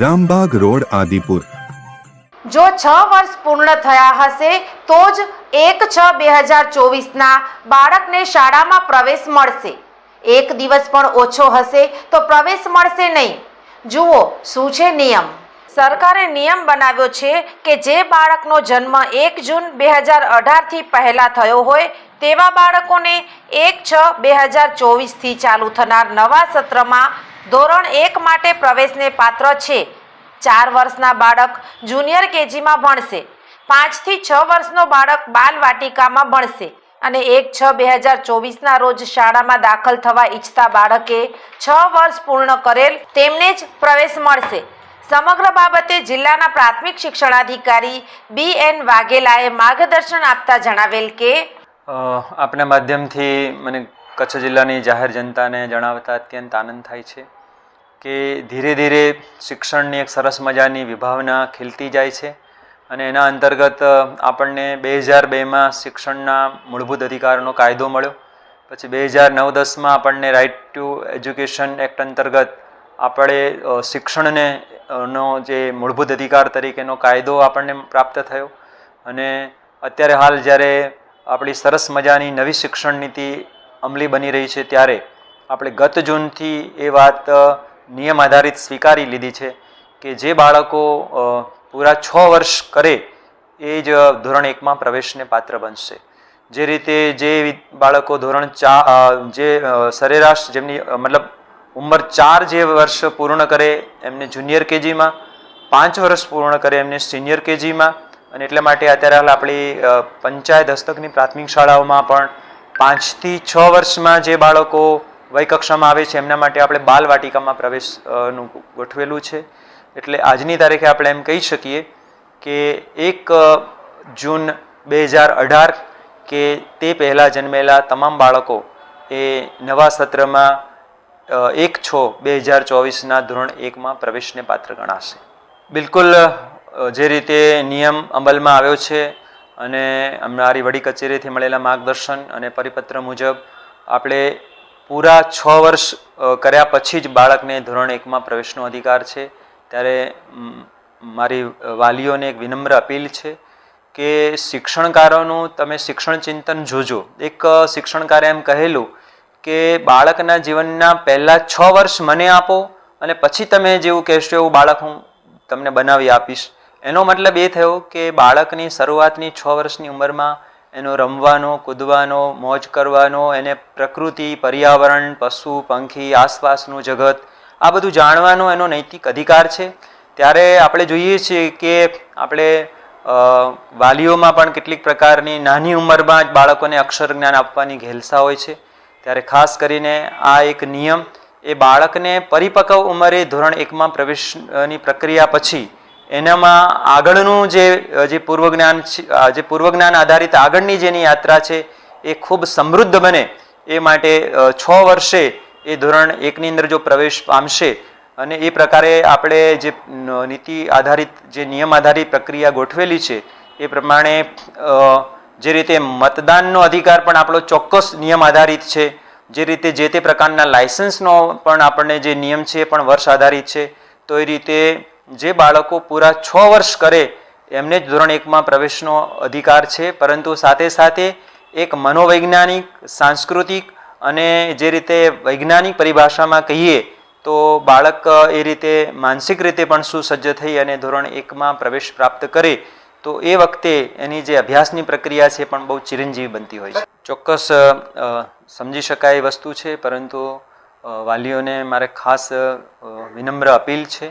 Rambag road, Adipur. જો છ વર્ષ પૂર્ણ થયા હશે, તો જ એક છ બે હજાર ચોવીસના બાળકને શાળામાં પ્રવેશ મળશે. એક દિવસ પણ ઓછો હશે, તો પ્રવેશ મળશે નહીં. જુઓ, શું છે નિયમ? સરકારે નિયમ બનાવ્યો છે કે જે બાળકનો જન્મ એક જૂન બે હજાર અઢારથી પહેલાં થયો હોય, તેવા બાળકોને એક છ બે હજાર ચોવીસથી ચાલુ થનાર નવા સત્રમાં ધોરણ એક માટે પ્રવેશને પાત્ર છે. ચાર વર્ષના બાળક જુનિયર કેજીમાં ભણશે. પાંચથી છ વર્ષનો બાળક બાલ વાટિકામાં ભણશે અને એક છ બે હજાર ચોવીસના રોજ શાળામાં દાખલ થવા ઈચ્છતા બાળકે છ વર્ષ પૂર્ણ કરેલ તેમને જ પ્રવેશ મળશે. સમગ્ર બાબતે જિલ્લાના પ્રાથમિક શિક્ષણાધિકારી બી એન વાઘેલાએ માર્ગદર્શન આપતા જણાવેલ કે આપના માધ્યમથી મને કચ્છ જિલ્લાની જાહેર જનતાને જણાવતા અત્યંત આનંદ થાય છે. કે ધીરે ધીરે શિક્ષણની એક સરસ મજાની વિભાવના ખીલતી જાય છે અને એના અંતર્ગત આપણને બે હજાર બેમાં શિક્ષણના મૂળભૂત અધિકારનો કાયદો મળ્યો. પછી બે હજાર નવ દસમાં આપણને રાઇટ ટુ એજ્યુકેશન એક્ટ અંતર્ગત આપણે શિક્ષણને નો જે મૂળભૂત અધિકાર તરીકેનો કાયદો આપણને પ્રાપ્ત થયો. અને અત્યારે હાલ જ્યારે આપણી સરસ મજાની નવી શિક્ષણ નીતિ અમલી બની રહી છે ત્યારે આપણે ગત જૂનથી એ વાત નિયમ આધારિત સ્વીકારી લીધી છે કે જે બાળકો પૂરા છ વર્ષ કરે એ જ ધોરણ એકમાં પ્રવેશને પાત્ર બનશે. જે રીતે જે બાળકો ધોરણ ચાર જે સરેરાશ જેમની મતલબ ઉંમર ચાર જે વર્ષ પૂર્ણ કરે એમને જુનિયર કેજીમાં, પાંચ વર્ષ પૂર્ણ કરે એમને સિનિયર કેજીમાં અને એટલા માટે અત્યારે હાલ આપણી પંચાયત હસ્તકની પ્રાથમિક શાળાઓમાં પણ પાંચથી છ વર્ષમાં જે બાળકો વય કક્ષામાં આવે છે, એમના માટે આપણે બાલ વાટિકામાં પ્રવેશનું ગોઠવેલું છે. એટલે આજની તારીખે આપણે એમ કહી શકીએ કે એક જૂન બે હજાર અઢાર કે તે પહેલાં જન્મેલા તમામ બાળકો એ નવા સત્રમાં એક છ બે હજાર ચોવીસના ધોરણ એકમાં પ્રવેશને પાત્ર ગણાશે. બિલકુલ જે રીતે નિયમ અમલમાં આવ્યો છે અને અમારી વડી કચેરીથી મળેલા માર્ગદર્શન અને પરિપત્ર મુજબ આપણે પૂરા છ વર્ષ કર્યા પછી જ બાળકને ધોરણ એકમાં પ્રવેશનો અધિકાર છે. ત્યારે મારી વાલીઓને એક વિનમ્ર અપીલ છે કે શિક્ષણકારોનું તમે શિક્ષણ ચિંતન જોજો. એક શિક્ષણકારે એમ કહેલું કે બાળકના જીવનના પહેલાં છ વર્ષ મને આપો અને પછી તમે જેવું કહેશો એવું બાળક હું તમને બનાવી આપીશ. એનો મતલબ એ થયો કે બાળકની શરૂઆતની છ વર્ષની ઉંમરમાં એનો રમવાનો, કૂદવાનો, મોજ કરવાનો, એને પ્રકૃતિ, પર્યાવરણ, પશુ, પંખી, આસપાસનું જગત, આ બધું જાણવાનો એનો નૈતિક અધિકાર છે. ત્યારે આપણે જોઈએ છીએ કે આપણે વાલીઓમાં પણ કેટલીક પ્રકારની નાની ઉંમરમાં જ બાળકોને અક્ષર જ્ઞાન આપવાની ઘેલસા હોય છે. ત્યારે ખાસ કરીને આ એક નિયમ, એ બાળકને પરિપક્વ ઉંમરે ધોરણ એકમાં પ્રવેશની પ્રક્રિયા પછી એનામાં આગળનું જે જે પૂર્વ જ્ઞાન જે પૂર્વ જ્ઞાન આધારિત આગળની જેની યાત્રા છે, એ ખૂબ સમૃદ્ધ બને. એ માટે છ વર્ષે એ ધોરણ એકની અંદર જો પ્રવેશ પામશે અને એ પ્રકારે આપણે જે નીતિ આધારિત, જે નિયમ આધારિત પ્રક્રિયા ગોઠવેલી છે, એ પ્રમાણે જે રીતે મતદાનનો અધિકાર પણ આપણો ચોક્કસ નિયમ આધારિત છે, જે રીતે જે તે પ્રકારના લાયસન્સનો પણ આપણને જે નિયમ છે એ પણ વર્ષ આધારિત છે, તો એ રીતે જે બાળકો પૂરા છ વર્ષ કરે, એમને જ ધોરણ એકમાં પ્રવેશનો અધિકાર છે. પરંતુ સાથે સાથે એક મનોવૈજ્ઞાનિક, સાંસ્કૃતિક અને જે રીતે વૈજ્ઞાનિક પરિભાષામાં કહીએ, તો બાળક એ રીતે માનસિક રીતે પણ સુસજ્જ થઈ અને ધોરણ એકમાં પ્રવેશ પ્રાપ્ત કરે, તો એ વખતે એની જે અભ્યાસની પ્રક્રિયા છે પણ બહુ ચિરંજીવી બનતી હોય છે. ચોક્કસ સમજી શકાય વસ્તુ છે, પરંતુ વાલીઓને મારે ખાસ વિનમ્ર અપીલ છે.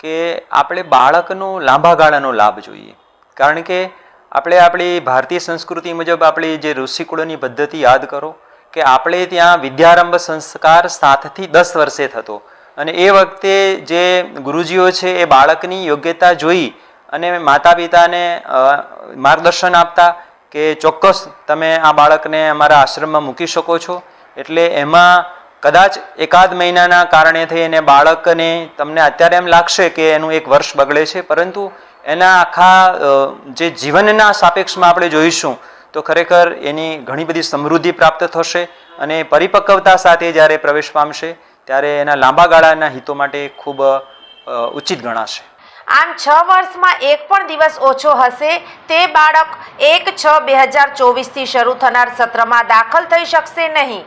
કે આપણે બાળકનો લાંબા ગાળાનો લાભ જોઈએ. કારણ કે આપણે આપણી ભારતીય સંસ્કૃતિ મુજબ આપણી જે ઋષિકુળની પદ્ધતિ યાદ કરો કે આપણે ત્યાં વિદ્યારંભ સંસ્કાર સાતથી દસ વર્ષે થતો. અને એ વખતે જે ગુરુજીઓ છે એ બાળકની યોગ્યતા જોઈ અને માતા પિતાને માર્ગદર્શન આપતા કે ચોક્કસ તમે આ બાળકને અમારા આશ્રમમાં મૂકી શકો છો. એટલે એમાં કદાચ એકાદ મહિનાના કારણે થઈ એને બાળકને તમને અત્યારે એમ લાગશે કે એનું એક વર્ષ બગડે છે, પરંતુ એના આખા જે જીવનના સાપેક્ષમાં આપણે જોઈશું, તો ખરેખર એની ઘણી બધી સમૃદ્ધિ પ્રાપ્ત થશે અને પરિપક્વતા સાથે જ્યારે પ્રવેશ પામશે, ત્યારે એના લાંબા ગાળાના હિતો માટે ખૂબ ઉચિત ગણાશે. આમ છ વર્ષમાં એક પણ દિવસ ઓછો હશે, તે બાળક એક છ બે હજાર ચોવીસથી શરૂ થનાર સત્રમાં દાખલ થઈ શકશે નહીં.